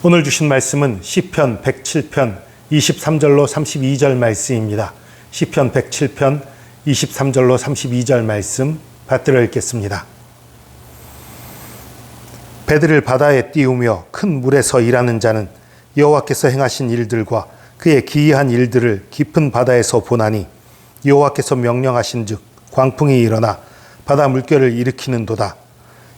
오늘 주신 말씀은 시편 107편 23절로 32절 말씀입니다. 시편 107편 23절로 32절 말씀 받들어 읽겠습니다. 배들을 바다에 띄우며 큰 물에서 일하는 자는 여호와께서 행하신 일들과 그의 기이한 일들을 깊은 바다에서 보나니 여호와께서 명령하신즉 광풍이 일어나 바다 물결을 일으키는도다.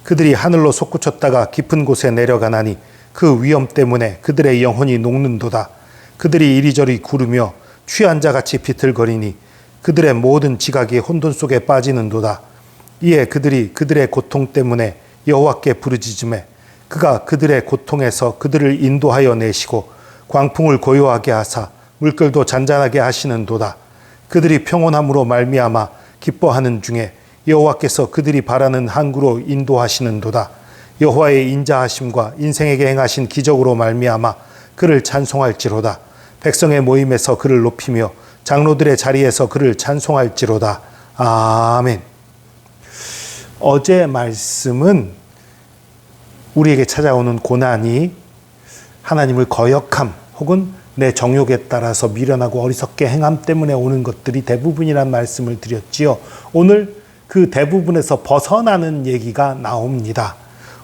그들이 하늘로 솟구쳤다가 깊은 곳에 내려가나니 그 위험 때문에 그들의 영혼이 녹는도다. 그들이 이리저리 구르며 취한 자 같이 비틀거리니 그들의 모든 지각이 혼돈 속에 빠지는도다. 이에 그들이 그들의 고통 때문에 여호와께 부르짖음에 그가 그들의 고통에서 그들을 인도하여 내시고 광풍을 고요하게 하사 물결도 잔잔하게 하시는도다. 그들이 평온함으로 말미암아 기뻐하는 중에 여호와께서 그들이 바라는 항구로 인도하시는도다. 여호와의 인자하심과 인생에게 행하신 기적으로 말미암아 그를 찬송할지로다. 백성의 모임에서 그를 높이며 장로들의 자리에서 그를 찬송할지로다. 아멘. 어제 말씀은 우리에게 찾아오는 고난이 하나님을 거역함 혹은 내 정욕에 따라서 미련하고 어리석게 행함 때문에 오는 것들이 대부분이란 말씀을 드렸지요. 오늘 그 대부분에서 벗어나는 얘기가 나옵니다.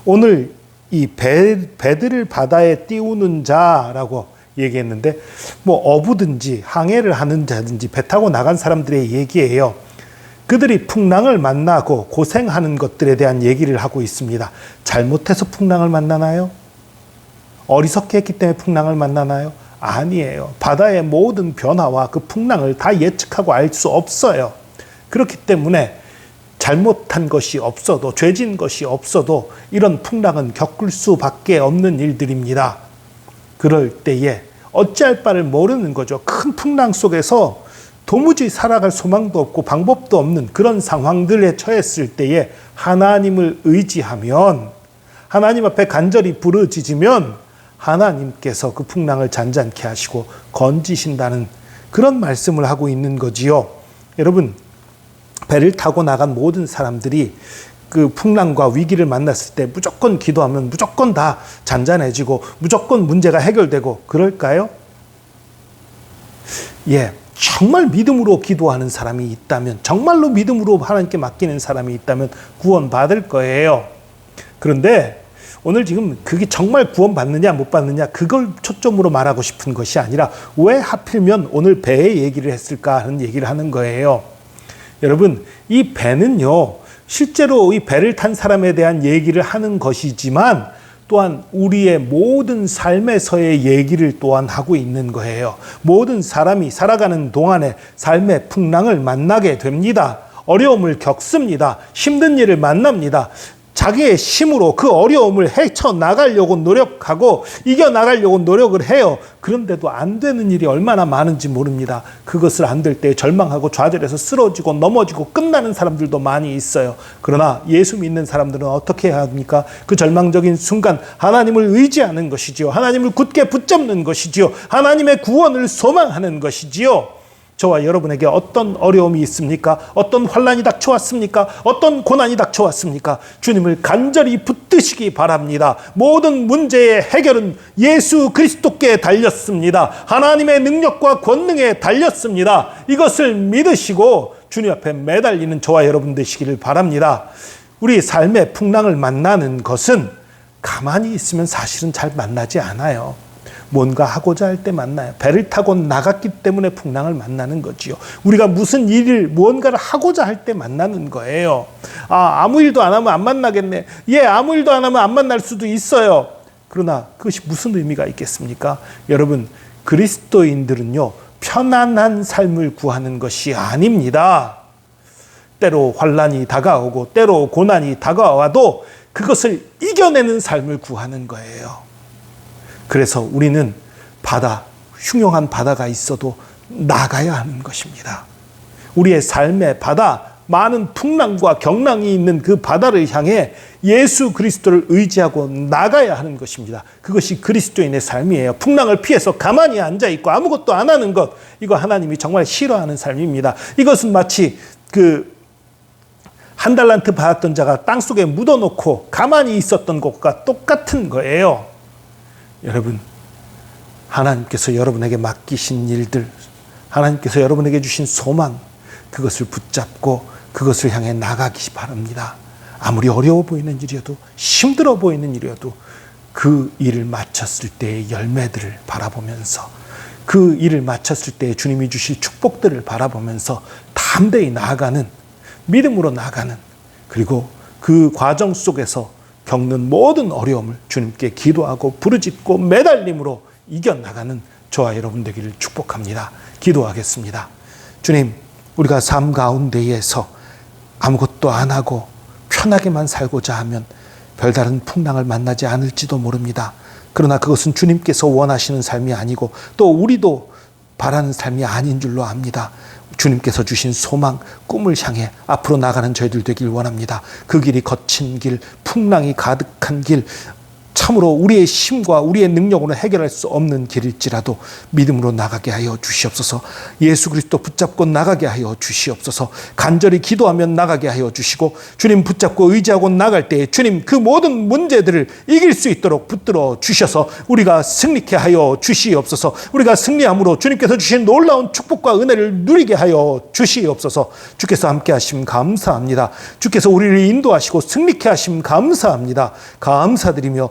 오늘 이 배, 배들을 바다에 띄우는 자라고 얘기했는데 뭐 어부든지 항해를 하는 자든지 배 타고 나간 사람들의 얘기예요. 그들이 풍랑을 만나고 고생하는 것들에 대한 얘기를 하고 있습니다. 잘못해서 풍랑을 만나나요? 어리석게 했기 때문에 풍랑을 만나나요? 아니에요. 바다의 모든 변화와 그 풍랑을 다 예측하고 알 수 없어요. 그렇기 때문에 잘못한 것이 없어도, 죄진 것이 없어도 이런 풍랑은 겪을 수밖에 없는 일들입니다. 그럴 때에 어찌할 바를 모르는 거죠. 큰 풍랑 속에서 도무지 살아갈 소망도 없고 방법도 없는 그런 상황들에 처했을 때에 하나님을 의지하면 하나님 앞에 간절히 부르짖으면 하나님께서 그 풍랑을 잔잔케 하시고 건지신다는 그런 말씀을 하고 있는 거지요. 여러분 배를 타고 나간 모든 사람들이 그 풍랑과 위기를 만났을 때 무조건 기도하면 무조건 다 잔잔해지고 무조건 문제가 해결되고 그럴까요? 예. 정말 믿음으로 기도하는 사람이 있다면, 정말로 믿음으로 하나님께 맡기는 사람이 있다면 구원받을 거예요. 그런데 오늘 지금 그게 정말 구원받느냐 못 받느냐 그걸 초점으로 말하고 싶은 것이 아니라 왜 하필이면 오늘 배의 얘기를 했을까 하는 얘기를 하는 거예요. 여러분, 이 배는요, 실제로 이 배를 탄 사람에 대한 얘기를 하는 것이지만 또한 우리의 모든 삶에서의 얘기를 또한 하고 있는 거예요. 모든 사람이 살아가는 동안에 삶의 풍랑을 만나게 됩니다. 어려움을 겪습니다. 힘든 일을 만납니다. 자기의 힘으로 그 어려움을 헤쳐 나가려고 노력하고 이겨 나가려고 노력을 해요. 그런데도 안 되는 일이 얼마나 많은지 모릅니다. 그것을 안 될 때 절망하고 좌절해서 쓰러지고 넘어지고 끝나는 사람들도 많이 있어요. 그러나 예수 믿는 사람들은 어떻게 해야 합니까? 그 절망적인 순간 하나님을 의지하는 것이지요. 하나님을 굳게 붙잡는 것이지요. 하나님의 구원을 소망하는 것이지요. 저와 여러분에게 어떤 어려움이 있습니까? 어떤 환란이 닥쳐왔습니까? 어떤 고난이 닥쳐왔습니까? 주님을 간절히 붙드시기 바랍니다. 모든 문제의 해결은 예수 그리스도께 달렸습니다. 하나님의 능력과 권능에 달렸습니다. 이것을 믿으시고 주님 앞에 매달리는 저와 여러분 되시기를 바랍니다. 우리 삶의 풍랑을 만나는 것은 가만히 있으면 사실은 잘 만나지 않아요. 뭔가 하고자 할 때 만나요. 배를 타고 나갔기 때문에 풍랑을 만나는 거지요. 우리가 무슨 일을 무언가를 하고자 할 때 만나는 거예요. 아, 아무 일도 안 하면 안 만나겠네. 예, 아무 일도 안 하면 안 만날 수도 있어요. 그러나 그것이 무슨 의미가 있겠습니까? 여러분, 그리스도인들은요, 편안한 삶을 구하는 것이 아닙니다. 때로 환란이 다가오고 때로 고난이 다가와도 그것을 이겨내는 삶을 구하는 거예요. 그래서 우리는 바다, 흉흉한 바다가 있어도 나가야 하는 것입니다. 우리의 삶의 바다, 많은 풍랑과 경랑이 있는 그 바다를 향해 예수 그리스도를 의지하고 나가야 하는 것입니다. 그것이 그리스도인의 삶이에요. 풍랑을 피해서 가만히 앉아 있고 아무것도 안 하는 것, 이거 하나님이 정말 싫어하는 삶입니다. 이것은 마치 그 한 달란트 받았던 자가 땅 속에 묻어놓고 가만히 있었던 것과 똑같은 거예요. 여러분 하나님께서 여러분에게 맡기신 일들, 하나님께서 여러분에게 주신 소망, 그것을 붙잡고 그것을 향해 나가기 바랍니다. 아무리 어려워 보이는 일이어도 힘들어 보이는 일이어도 그 일을 마쳤을 때의 열매들을 바라보면서 그 일을 마쳤을 때 주님이 주실 축복들을 바라보면서 담대히 나아가는 믿음으로 나아가는 그리고 그 과정 속에서 겪는 모든 어려움을 주님께 기도하고 부르짖고 매달림으로 이겨나가는 저와 여러분 되기를 축복합니다. 기도하겠습니다. 주님, 우리가 삶 가운데에서 아무것도 안 하고 편하게만 살고자 하면 별다른 풍랑을 만나지 않을지도 모릅니다. 그러나 그것은 주님께서 원하시는 삶이 아니고 또 우리도 바라는 삶이 아닌 줄로 압니다. 주님께서 주신 소망, 꿈을 향해 앞으로 나가는 저희들 되길 원합니다. 그 길이 거친 길, 풍랑이 가득한 길, 참으로 우리의 힘과 우리의 능력으로 해결할 수 없는 길일지라도 믿음으로 나가게 하여 주시옵소서. 예수 그리스도 붙잡고 나가게 하여 주시옵소서. 간절히 기도하면 나가게 하여 주시고 주님 붙잡고 의지하고 나갈 때 주님 그 모든 문제들을 이길 수 있도록 붙들어 주셔서 우리가 승리케 하여 주시옵소서. 우리가 승리함으로 주님께서 주신 놀라운 축복과 은혜를 누리게 하여 주시옵소서. 주께서 함께 하심 감사합니다. 주께서 우리를 인도하시고 승리케 하심 감사합니다. 감사드리며